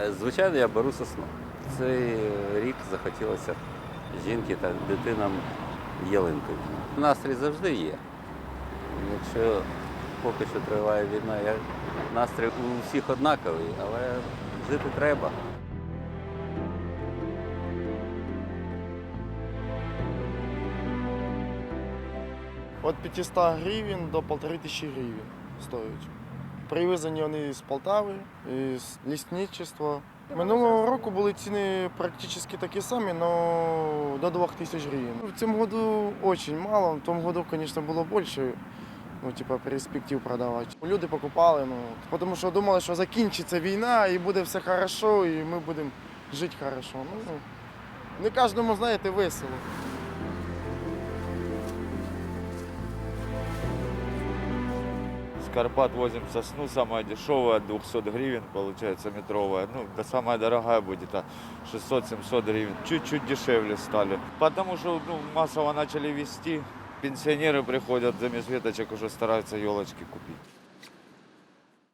Е, Звичайно, я беру сосну. Цей рік захотілося жінки та дитинам ялинки. Настрій завжди є. Якщо поки що триває війна, я... настрій у всіх однаковий, але жити треба. От 500 гривень до 1500 гривень стоять. Привезені вони з Полтави, з лісничества. Минулого року були ціни практично такі самі, але до 2000 гривень. В цьому году дуже мало, в тому году, звісно, було більше. Ну, типа, перспектив продавати. Люди покупали, ну, тому що думали, що закінчиться війна і буде все хорошо, і ми будемо жити хорошо. Ну, не кожному, знаєте, весело. Карпат возим сосну, самая дешевая, 200 гривен, получается, метровая. Ну, да самая дорогая будет, а 600-700 гривен. Чуть-чуть дешевле стали. Потому что ну, массово начали вести. Пенсионеры приходят, за веточек уже стараются елочки купить.